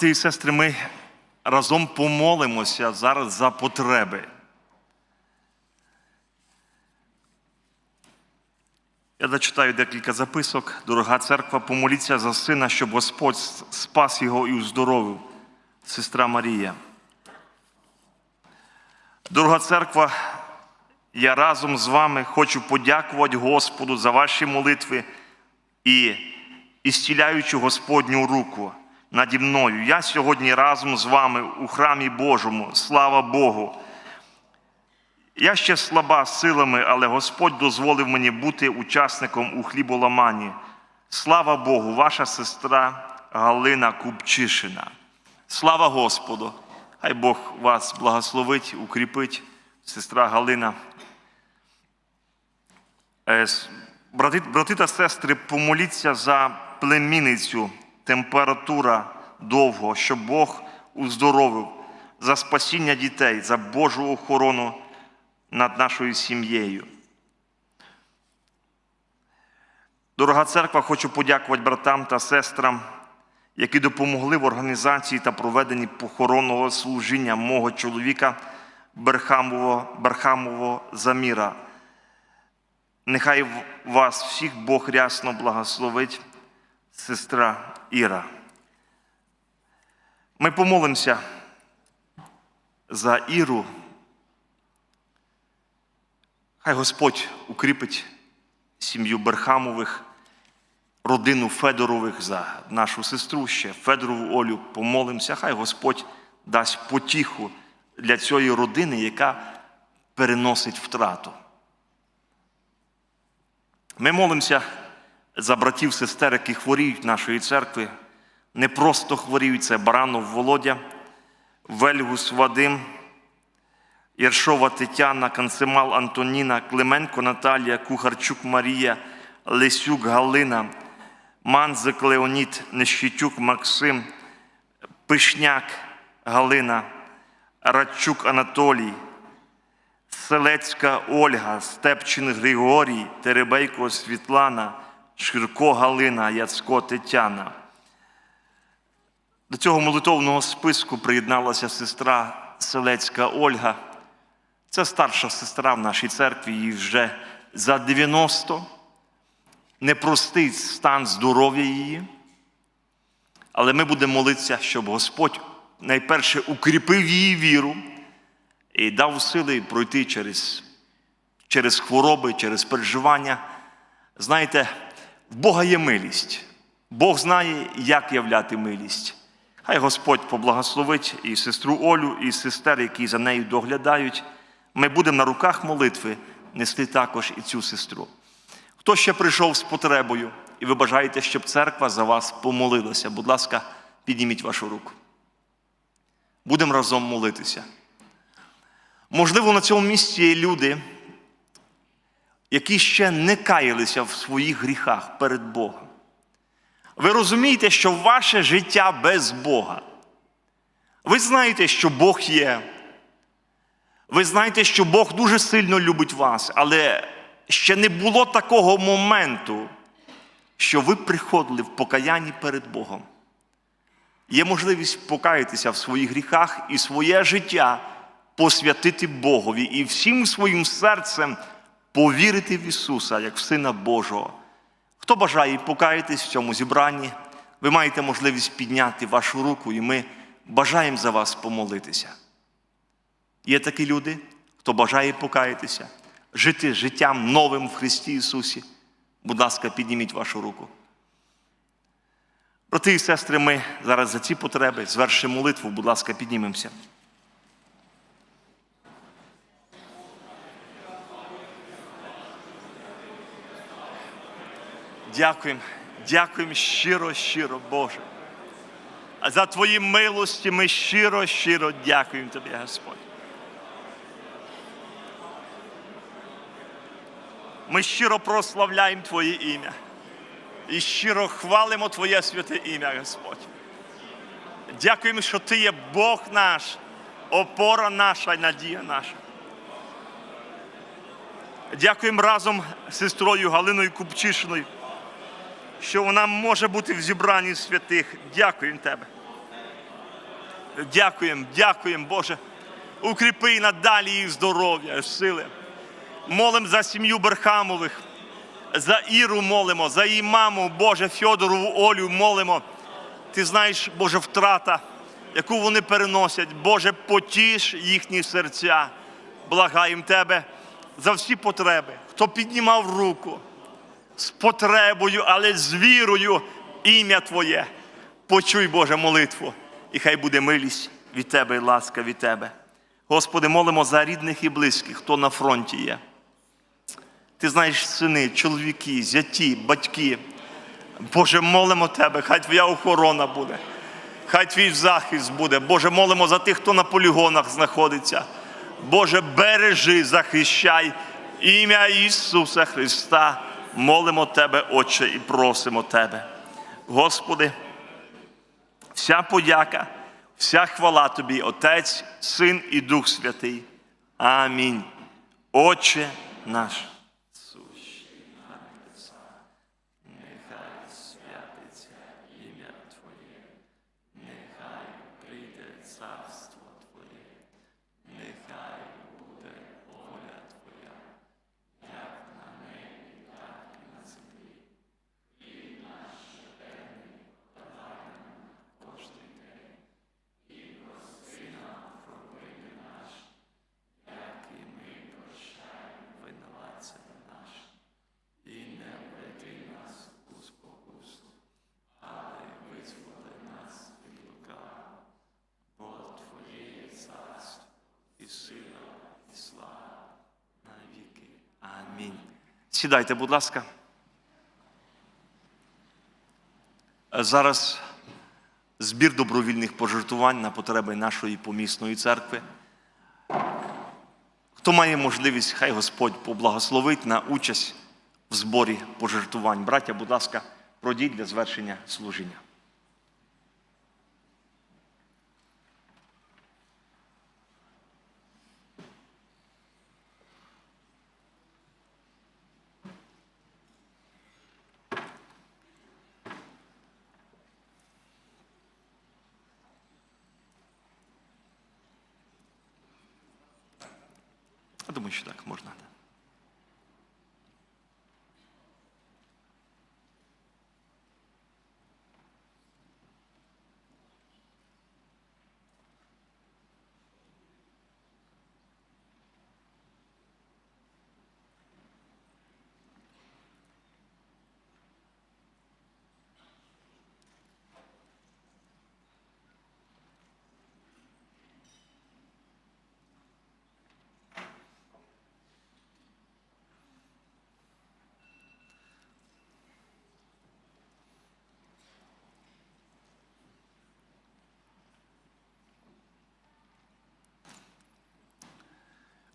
Брати і сестри, ми разом помолимося зараз за потреби. Я зачитаю декілька записок. Дорога церква, помоліться за сина, щоб Господь спас його і уздоровив. Сестра Марія. Дорога церква, я разом з вами хочу подякувати Господу за ваші молитви і ісціляючу Господню руку наді мною. Я сьогодні разом з вами у храмі Божому. Слава Богу. Я ще слаба силами, але Господь дозволив мені бути учасником у хліболамані. Слава Богу, ваша сестра Галина Купчишина. Слава Господу! Хай Бог вас благословить, укріпить, сестра Галина. Е, Брати, брати та сестри, помоліться за племінницю, температура довго, щоб Бог уздоровив, за спасіння дітей, за Божу охорону над нашою сім'єю. Дорога церква, хочу подякувати братам та сестрам, які допомогли в організації та проведенні похоронного служіння мого чоловіка Берхамового, Берхамового Заміра. Нехай вас всіх Бог рясно благословить, сестра Іра. Ми помолимося за Іру. Хай Господь укріпить сім'ю Берхамових, родину Федорових за нашу сестру ще Федорову Олю. Помолимося. Хай Господь дасть потіху для цієї родини, яка переносить втрату. Ми молимося за братів, сестер, які хворіють нашої церкви. Не просто хворіють, це Баранов Володя, Вельгус Вадим, Єршова Тетяна, Канцемал Антоніна, Клименко Наталія, Кухарчук Марія, Лесюк Галина, Манзик Леонід, Нещитюк Максим, Пишняк Галина, Радчук Анатолій, Селецька Ольга, Степчин Григорій, Теребейко Світлана, Ширко Галина, Яцко Тетяна. До цього молитовного списку приєдналася сестра Селецька Ольга. Це старша сестра в нашій церкві, їй вже за 90. Непростий стан здоров'я її. Але ми будемо молитися, щоб Господь найперше укріпив її віру і дав сили пройти через, через хвороби, через переживання. Знаєте, Бога є милість. Бог знає, як являти милість. Хай Господь поблагословить і сестру Олю, і сестер, які за нею доглядають. Ми будемо на руках молитви нести також і цю сестру. Хто ще прийшов з потребою, і ви бажаєте, щоб церква за вас помолилася, будь ласка, підніміть вашу руку. Будемо разом молитися. Можливо, на цьому місці є люди, які ще не каялися в своїх гріхах перед Богом. Ви розумієте, що ваше життя без Бога. Ви знаєте, що Бог є. Ви знаєте, що Бог дуже сильно любить вас, але ще не було такого моменту, що ви приходили в покаянні перед Богом. Є можливість покаятися в своїх гріхах і своє життя посвятити Богові і всім своїм серцем повірити в Ісуса як в Сина Божого. Хто бажає покаятись в цьому зібранні, ви маєте можливість підняти вашу руку, і ми бажаємо за вас помолитися. Є такі люди, хто бажає покаятися, жити життям новим в Христі Ісусі. Будь ласка, підніміть вашу руку. Брати і сестри, ми зараз за ці потреби звершимо молитву, будь ласка, піднімемося. Дякуємо, дякуємо щиро, щиро, Боже. А за Твої милості ми щиро, щиро дякуємо Тобі, Господь. Ми щиро прославляємо Твоє ім'я і щиро хвалимо Твоє святе ім'я, Господь. Дякуємо, що Ти є Бог наш, опора наша і надія наша. Дякуємо разом з сестрою Галиною Купчишиною, що вона може бути в зібранні святих. Дякуємо Тебе. Дякуємо, дякуємо, Боже. Укріпи надалі їх здоров'я, сили. Молим за сім'ю Берхамових, за Іру молимо, за її маму, Боже, Фьодорову Олю молимо. Ти знаєш, Боже, втрата, яку вони переносять. Боже, потіш їхні серця. Благаємо Тебе за всі потреби, хто піднімав руку з потребою, але з вірою ім'я Твоє. Почуй, Боже, молитву, і хай буде милість від Тебе і ласка від Тебе. Господи, молимо за рідних і близьких, хто на фронті є. Ти знаєш сини, чоловіки, зяті, батьки. Боже, молимо Тебе, хай Твоя охорона буде, хай Твій захист буде. Боже, молимо за тих, хто на полігонах знаходиться. Боже, бережи, захищай ім'я Ісуса Христа. Молимо Тебе, Отче, і просимо Тебе. Господи, вся подяка, вся хвала Тобі, Отець, Син і Дух Святий. Амінь. Отче наш. сущий на небесах, Нехай святиться ім'я Твоє, нехай прийде царство Твоє, нехай буде воля Твоя, як на небі, так і на землі. І наш щоденний подай нам кожний день, і прости нам провини наші, як і ми прощаємо винуватцям нашим. І не веди нас у спокусу, але визволи нас від лукавого. Бо Твоє є царство, і сила, і слава на віки. Амінь. Сідайте, будь ласка. Зараз збір добровільних пожертвувань на потреби нашої помісної церкви. Хто має можливість, хай Господь поблагословить на участь в зборі пожертвувань. Браття, будь ласка, пройдіть для звершення служіння. Я думаю, що так можна.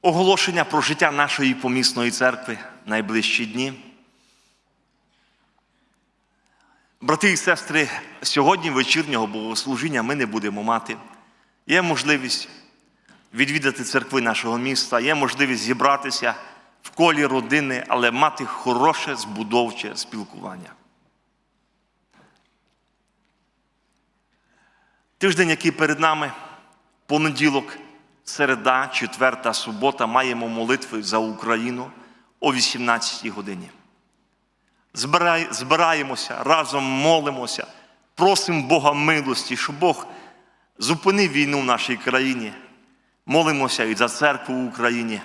Оголошення про життя нашої помісної церкви в найближчі дні. Брати і сестри, сьогодні вечірнього богослужіння ми не будемо мати. Є можливість відвідати церкви нашого міста, є можливість зібратися в колі родини, але мати хороше збудовче спілкування. Тиждень, який перед нами, понеділок, середа, четверта, субота, маємо молитви за Україну о 18 годині. Збираємося, разом молимося, просимо Бога милості, щоб Бог зупинив війну в нашій країні. Молимося і за церкву в Україні.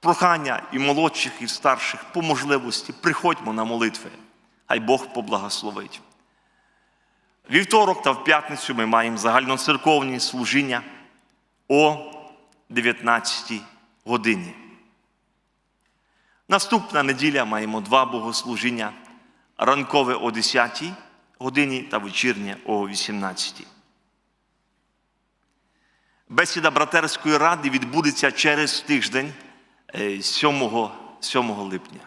Прохання і молодших, і старших по можливості приходьмо на молитви. Хай Бог поблагословить. Вівторок та в п'ятницю ми маємо загальноцерковні служіння о 19 годині. Наступна неділя маємо два богослужіння: ранкове о 10 годині та вечірнє о 18. Бесіда братерської ради відбудеться через тиждень е, 7, 7 липня.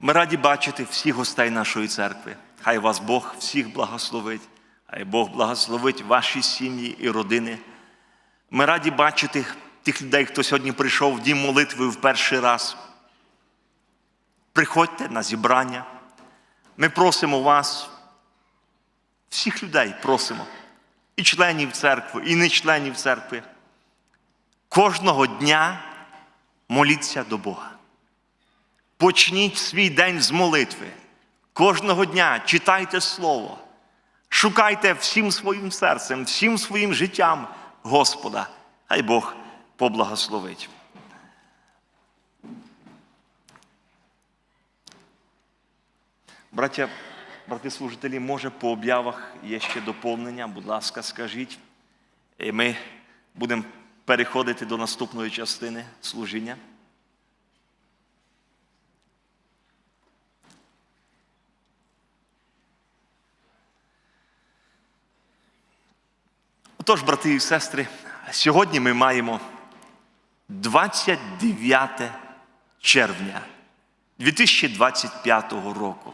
Ми раді бачити всіх гостей нашої церкви. Хай вас Бог всіх благословить, хай Бог благословить ваші сім'ї і родини. Ми раді бачити тих людей, хто сьогодні прийшов в дім молитви в перший раз. Приходьте на зібрання. Ми просимо вас, всіх людей просимо, і членів церкви, і не членів церкви. Кожного дня моліться до Бога. Почніть свій день з молитви. Кожного дня читайте Слово. Шукайте всім своїм серцем, всім своїм життям Господа. Хай Бог поблагословить. Браття, брати служителі, може по об'явах є ще доповнення, будь ласка, скажіть. І ми будемо переходити до наступної частини служіння. Отож, брати і сестри, сьогодні ми маємо 29 червня 2025 року.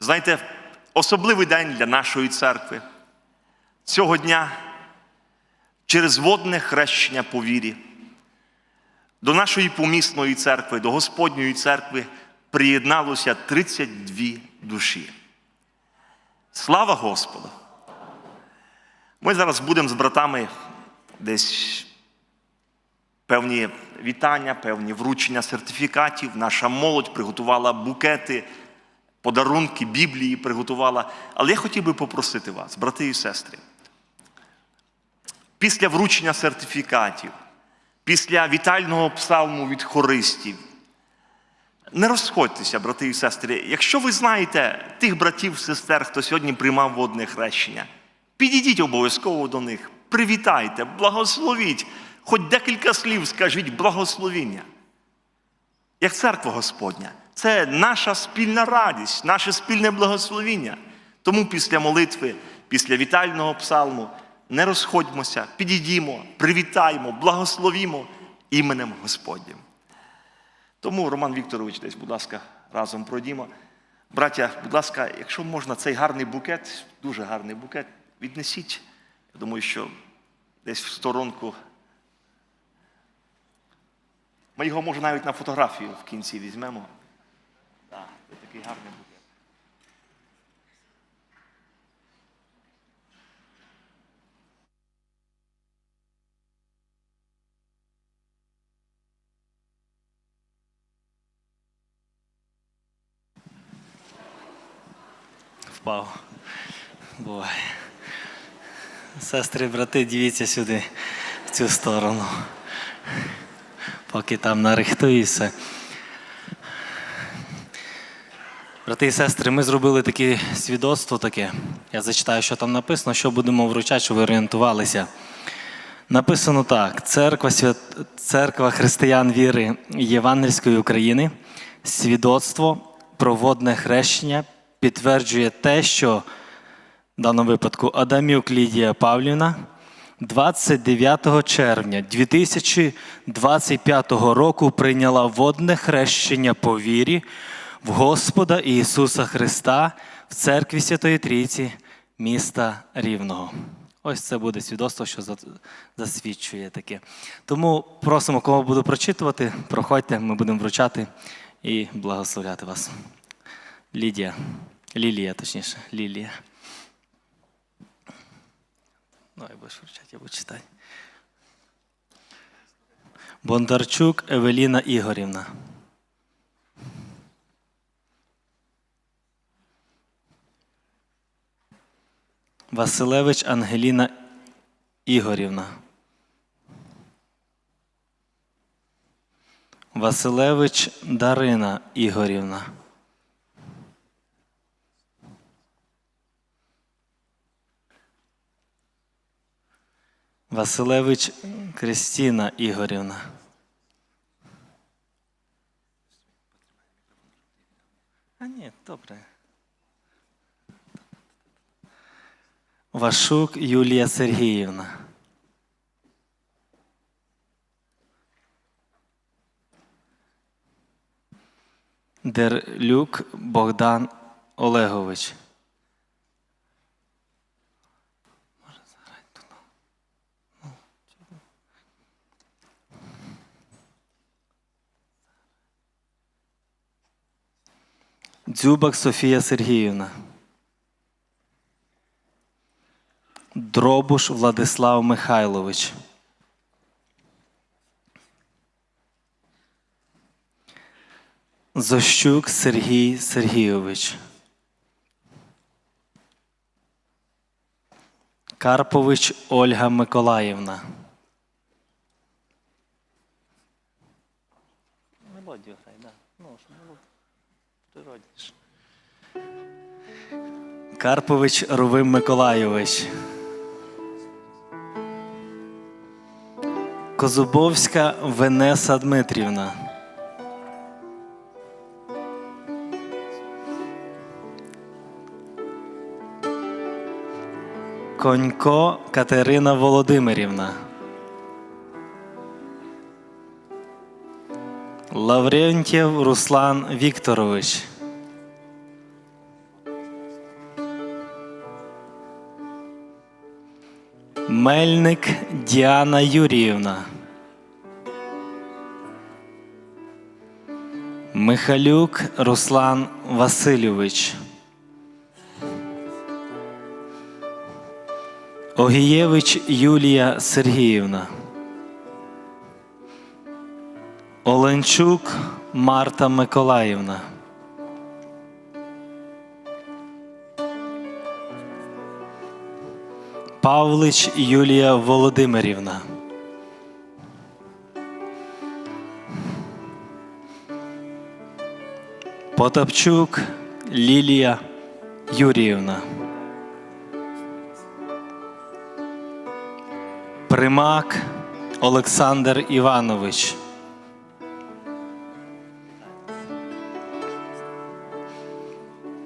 Знаєте, особливий день для нашої церкви. Цього дня через водне хрещення по вірі до нашої помісної церкви, до Господньої церкви приєдналося 32 душі. Слава Господу! Ми зараз будемо з братами десь певні вітання, певні вручення сертифікатів. Наша молодь приготувала букети, подарунки, Біблії приготувала. Але я хотів би попросити вас, брати і сестри, після вручення сертифікатів, після вітального псалму від хористів, не розходьтеся, брати і сестри. Якщо ви знаєте тих братів, сестер, хто сьогодні приймав водне хрещення, підійдіть обов'язково до них, привітайте, благословіть, хоч декілька слів скажіть благословіння. Як церква Господня, це наша спільна радість, наше спільне благословіння. Тому після молитви, після вітального псалму не розходьмося, підійдімо, привітаємо, благословімо іменем Господнім. Тому, Роман Вікторович, десь, будь ласка, разом пройдімо. Браття, будь ласка, якщо можна, цей гарний букет, дуже гарний букет, віднесіть. Я думаю, що десь в сторонку. Ми його, може, навіть на фотографію в кінці візьмемо. Так, це такий гарний букет. Впав. Буває. Сестри, брати, дивіться сюди, в цю сторону. Поки там нарихтуюся. Брати і сестри, ми зробили таке свідоцтво таке. Я зачитаю, що там написано, що будемо вручати, щоб ви орієнтувалися. Написано так: Церква, свят... Церква християн віри Євангельської України, свідоцтво про водне хрещення підтверджує те, що в даному випадку Адамюк Лідія Павлівна 29 червня 2025 року прийняла водне хрещення по вірі в Господа Ісуса Христа в церкві Святої Трійці міста Рівного. Ось це буде свідоцтво, що засвідчує таке. Тому просимо, кого буду прочитувати, проходьте, ми будемо вручати і благословляти вас. Лідія. Лілія, точніше, Лілія. Ну, будеш вручати, я буду читати. Бондарчук Евеліна Ігорівна. Василевич Ангеліна Ігорівна. Василевич Дарина Ігорівна. Василевич Кристіна Ігорівна. А ні, добре. Вашук Юлія Сергіївна. Дерлюк Богдан Олегович. Дзюбак Софія Сергіївна. Дробуш Владислав Михайлович. Зощук Сергій Сергійович. Карпович Ольга Миколаївна. Мелодію грай, да. Ну, що мелодію. Карпович Рувим Миколайович. Козубовська Венеса Дмитрівна. Конько Катерина Володимирівна. Лаврентьєв Руслан Вікторович. Мельник Діана Юріївна. Михалюк Руслан Васильович. Огієвич Юлія Сергіївна. Оленчук Марта Миколаївна. Павлич Юлія Володимирівна. Потапчук Лілія Юріївна. Примак Олександр Іванович.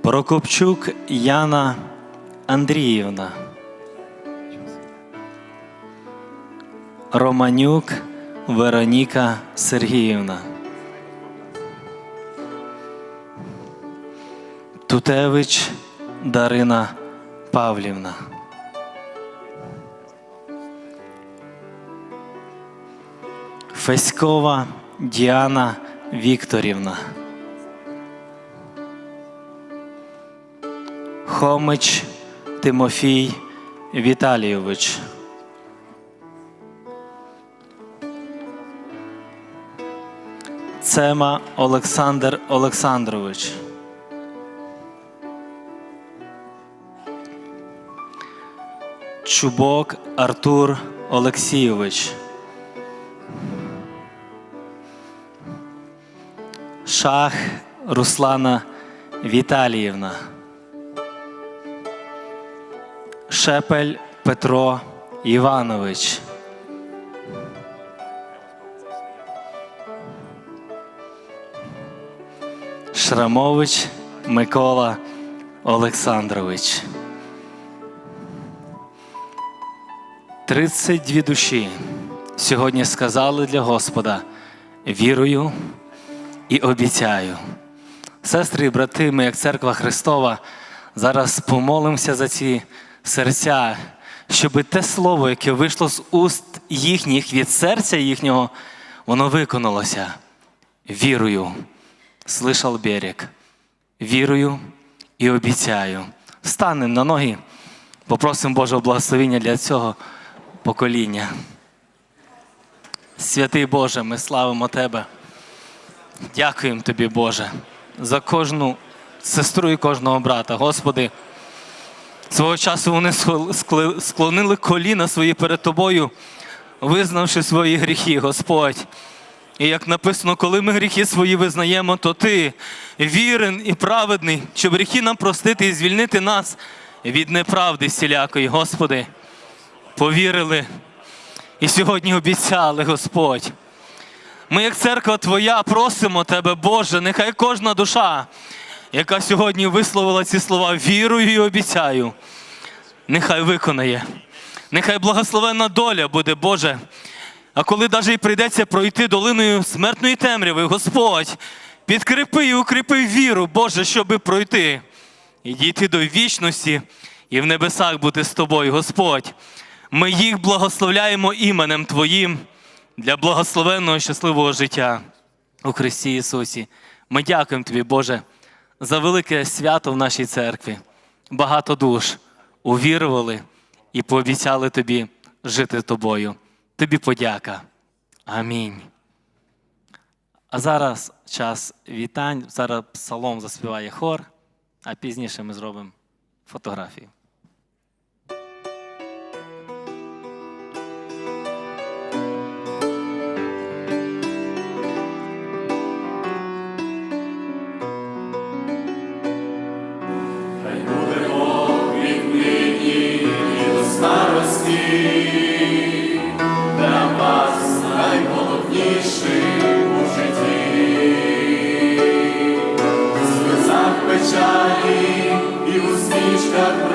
Прокопчук Яна Андріївна. Романюк Вероніка Сергіївна. Тутевич Дарина Павлівна. Феськова Діана Вікторівна. Хомич Тимофій Віталійович. Цема Олександр Олександрович. Чубок Артур Олексійович. Шах Руслана Віталіївна. Шепель Петро Іванович. Шрамович Микола Олександрович. 32 душі сьогодні сказали для Господа вірую і обіцяю. Сестри і брати, ми, як церква Христова, зараз помолимося за ці серця, щоб те слово, яке вийшло з уст їхніх, від серця їхнього, воно виконалося. Вірую, слышал берег. Вірую і обіцяю. Станемо на ноги, попросимо Божого благословення для цього покоління. Святий Боже, ми славимо Тебе. Дякуємо Тобі, Боже, за кожну сестру і кожного брата. Господи, свого часу вони склонили коліна свої перед Тобою, визнавши свої гріхи, Господь. І як написано, коли ми гріхи свої визнаємо, то Ти вірен і праведний, щоб гріхи нам простити і звільнити нас від неправди всілякої. Господи, повірили і сьогодні обіцяли, Господь. Ми, як церква Твоя, просимо Тебе, Боже, нехай кожна душа, яка сьогодні висловила ці слова, вірую і обіцяю, нехай виконає. Нехай благословенна доля буде, Боже. А коли навіть прийдеться пройти долиною смертної темряви, Господь, Підкріпи і укріпи віру, Боже, щоби пройти і дійти до вічності і в небесах бути з тобою, Господь. Ми їх благословляємо іменем Твоїм для благословенного щасливого життя у Христі Ісусі. Ми дякуємо Тобі, Боже, за велике свято в нашій церкві. Багато душ увірували і пообіцяли Тобі жити тобою. Тобі подяка. Амінь. А зараз час вітань. Зараз псалом заспіває хор, а пізніше ми зробимо фотографію. God.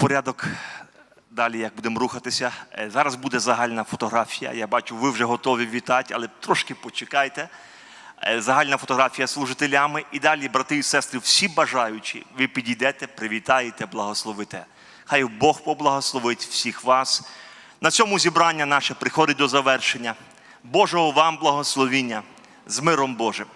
Порядок далі, як будемо рухатися. Е, Зараз буде загальна фотографія. Я бачу, ви вже готові вітати, але трошки почекайте. Е, Загальна фотографія служителями. І далі, брати і сестри, всі бажаючі, ви підійдете, привітаєте, благословите. Хай Бог поблагословить всіх вас. На цьому зібрання наше приходить до завершення. Божого вам благословіння з миром Божим.